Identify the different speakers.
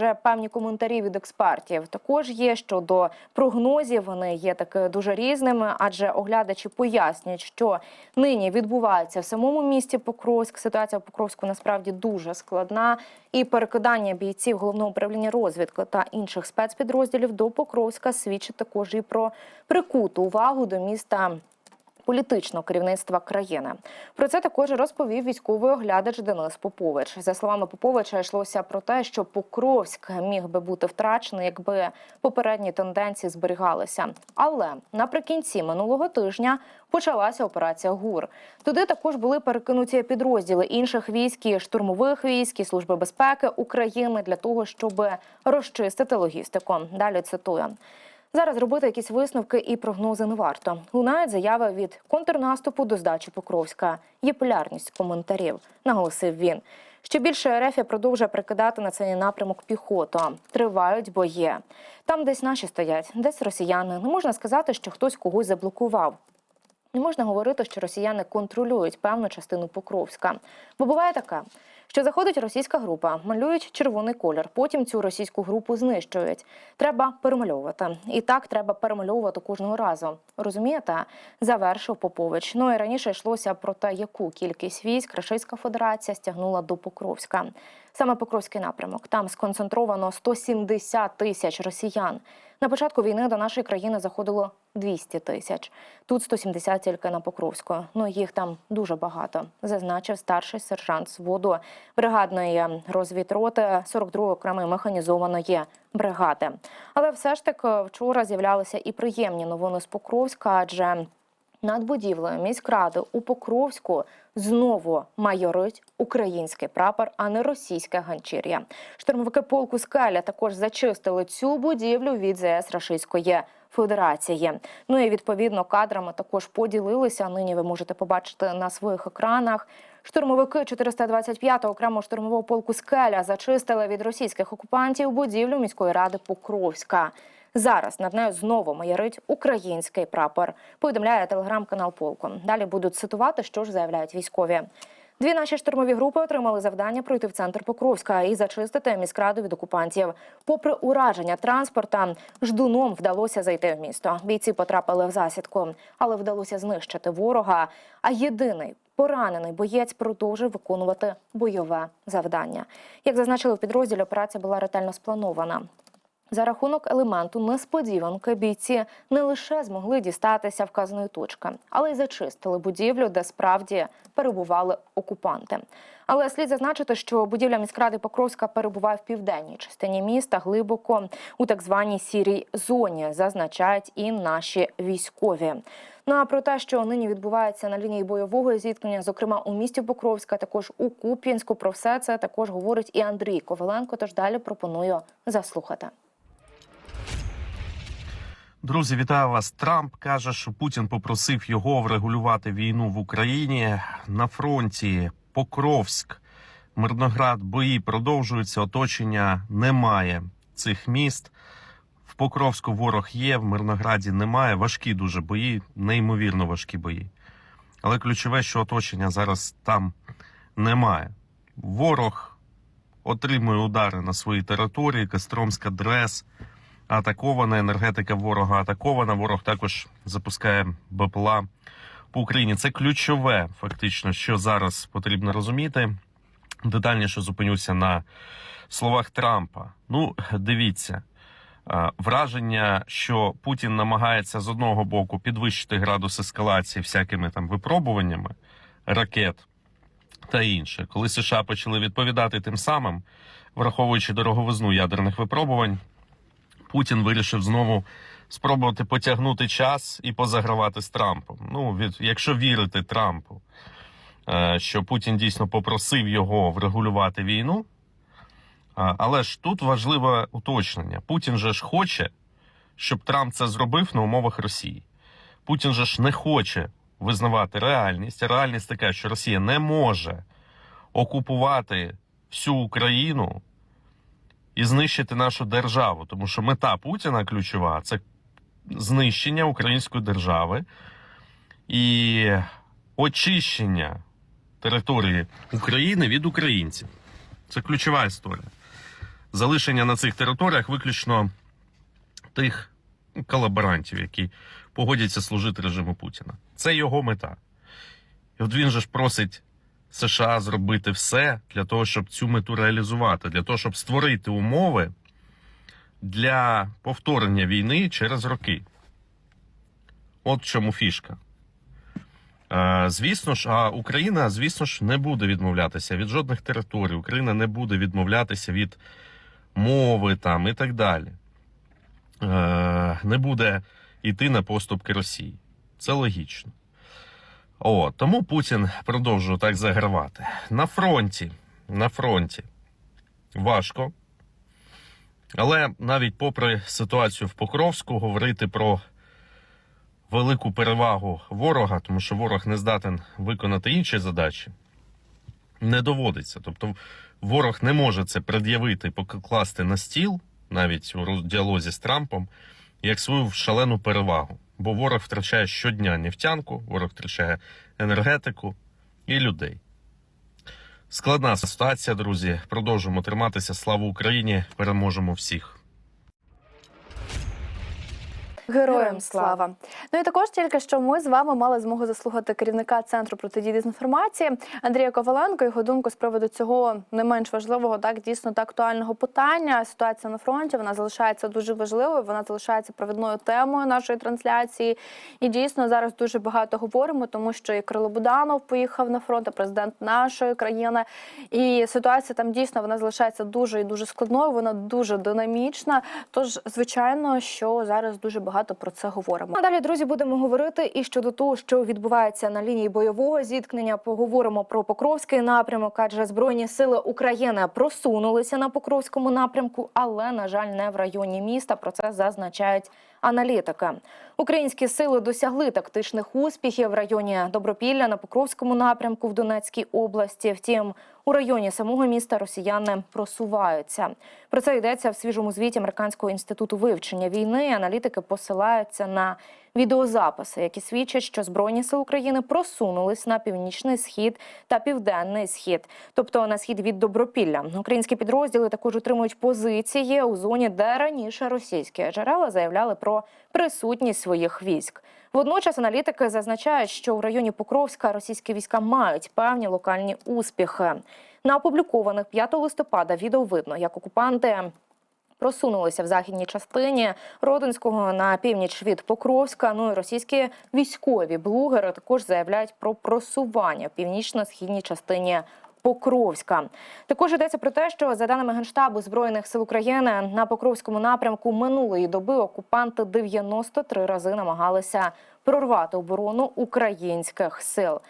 Speaker 1: Вже певні коментарі від експертів також є щодо прогнозів. Вони є таки дуже різними, адже оглядачі пояснюють, що нині відбувається в самому місті Покровськ. Ситуація в Покровську насправді дуже складна, і перекидання бійців головного управління розвідки та інших спецпідрозділів до Покровська свідчить також і про прикуту увагу до міста політичного керівництва країни. Про це також розповів військовий оглядач Денис Попович. За словами Поповича, йшлося про те, що Покровськ міг би бути втрачений, якби попередні тенденції зберігалися. Але наприкінці минулого тижня почалася операція ГУР. Туди також були перекинуті підрозділи інших військ, і штурмових військ і служби безпеки України для того, щоб розчистити логістику. Далі цитую. Зараз робити якісь висновки і прогнози не варто. Лунають заяви від контрнаступу до здачі Покровська. Є полярність коментарів, наголосив він. Ще більше РФ продовжує прикидати на цей напрямок піхоту. Тривають бої. Там десь наші стоять, десь росіяни. Не можна сказати, що хтось когось заблокував. Не можна говорити, що росіяни контролюють певну частину Покровська. Бо буває таке, що заходить російська група, малюють червоний колір, потім цю російську групу знищують. Треба перемальовувати. І так треба перемальовувати кожного разу. Розумієте? Завершив Попович. Ну і раніше йшлося про те, яку кількість військ Російська Федерація стягнула до Покровська. Саме Покровський напрямок. Там сконцентровано 170 тисяч росіян. На початку війни до нашої країни заходило 200 тисяч. Тут 170 тільки на Покровську. Ну їх там дуже багато, зазначив старший сержант своду бригадної розвідроти 42-ї окремої механізованої бригади. Але все ж таки вчора з'являлися і приємні новини з Покровська, адже над будівлею міськради у Покровську знову майорить український прапор, а не російське ганчір'я. Штурмовики полку Скеля також зачистили цю будівлю від ЗС Рашистської Федерації. Ну і відповідно кадрами також поділилися. Нині ви можете побачити на своїх екранах. Штурмовики 425-го окремого штурмового полку Скеля зачистили від російських окупантів будівлю міської ради Покровська. Зараз над нею знову маярить український прапор. Повідомляє телеграм-канал Полку. Далі будуть цитувати, що ж заявляють військові. Дві наші штурмові групи отримали завдання пройти в центр Покровська і зачистити міськраду від окупантів. Попри ураження транспорта, ждуном вдалося зайти в місто. Бійці потрапили в засідку, але вдалося знищити ворога. А єдиний поранений боєць продовжив виконувати бойове завдання. Як зазначили в підрозділі, операція була ретельно спланована. За рахунок елементу несподіванки бійці не лише змогли дістатися вказаної точки, але й зачистили будівлю, де справді перебували окупанти. Але слід зазначити, що будівля міськради Покровська перебуває в південній частині міста, глибоко у так званій сірій зоні, зазначають і наші військові. Ну а про те, що нині відбувається на лінії бойового зіткнення, зокрема у місті Покровська, також у Куп'янську, про все це також говорить і Андрій Коваленко. Тож далі пропоную заслухати.
Speaker 2: Друзі, вітаю вас. Трамп каже, що Путін попросив його врегулювати війну в Україні на фронті. Покровськ, Мирноград, бої продовжуються. Оточення немає цих міст. В Покровську ворог є, в Мирнограді немає. Важкі дуже бої, неймовірно важкі бої. Але ключове, що оточення зараз там немає. Ворог отримує удари на своїй території. Костромська дрес атакована, енергетика ворога атакована. Ворог також запускає БПЛА по Україні. Це ключове, фактично, що зараз потрібно розуміти. Детальніше зупинюся на словах Трампа. Ну, дивіться. е, Враження, що Путін намагається з одного боку підвищити градус ескалації всякими там випробуваннями ракет та інше, коли США почали відповідати тим самим, враховуючи дороговизну ядерних випробувань, Путін вирішив знову спробувати потягнути час і позагравати з Трампом. Ну, від, якщо вірити Трампу, е, що Путін дійсно попросив його врегулювати війну. Але ж тут важливе уточнення: Путін же ж хоче, щоб Трамп це зробив на умовах Росії. Путін же ж не хоче визнавати реальність. Реальність така, що Росія не може окупувати всю Україну і знищити нашу державу. Тому що мета Путіна ключова це знищення української держави і очищення території України від українців. Це ключова історія. залишення на цих територіях виключно тих колаборантів, які погодяться служити режиму Путіна. Це його мета. І от він же ж просить США зробити все для того, щоб цю мету реалізувати, для того, щоб створити умови для повторення війни через роки. От в чому фішка. Е, Звісно ж, а Україна, звісно ж, не буде відмовлятися від жодних територій. Україна не буде відмовлятися від мови там і так далі. Е, Не буде йти на поступки Росії. Це логічно. О, тому Путін продовжує так загравати. На фронті. На фронті важко. Але навіть попри ситуацію в Покровську, говорити про велику перевагу ворога, тому що ворог не здатен виконати інші задачі, не доводиться. Тобто, ворог не може це пред'явити, покласти на стіл, навіть у діалозі з Трампом, як свою шалену перевагу. Бо ворог втрачає щодня нефтянку, ворог втрачає енергетику і людей. Складна ситуація, друзі. Продовжуємо триматися. Слава Україні! Переможемо всіх!
Speaker 3: Героям слава! Ну і також тільки що ми з вами мали змогу заслухати керівника центру протидії дезінформації Андрія Коваленко. Його думку з приводу цього не менш важливого, так дійсно та актуального питання. Ситуація на фронті вона залишається дуже важливою. Вона залишається провідною темою нашої трансляції. І дійсно зараз дуже багато говоримо, тому що і Кирило Буданов поїхав на фронт, і президент нашої країни. І ситуація там дійсно вона залишається дуже і дуже складною. Вона дуже динамічна. Тож, звичайно, що зараз дуже багато про це говоримо.
Speaker 1: А далі, друзі, будемо говорити і щодо того, що відбувається на лінії бойового зіткнення. Поговоримо про Покровський напрямок, адже збройні сили України просунулися на Покровському напрямку, але на жаль, не в районі міста. Про це зазначають аналітики. Українські сили досягли тактичних успіхів в районі Добропілля на Покровському напрямку в Донецькій області. Втім, у районі самого міста росіяни просуваються. Про це йдеться в свіжому звіті Американського інституту вивчення війни. Аналітики посилаються на відеозаписи, які свідчать, що збройні сили України просунулись на північний схід та південний схід, тобто на схід від Добропілля. Українські підрозділи також утримують позиції у зоні, де раніше російські джерела заявляли про присутність своїх військ. Водночас аналітики зазначають, що в районі Покровська російські війська мають певні локальні успіхи. На опублікованих 5 листопада відео видно, як окупанти просунулися в західній частині Родинського на північ від Покровська. Ну і російські військові блогери також заявляють про просування в північно-східній частині. Покровська також йдеться про те, що за даними генштабу збройних сил України на Покровському напрямку минулої доби окупанти 93 рази намагалися прорвати оборону українських сил.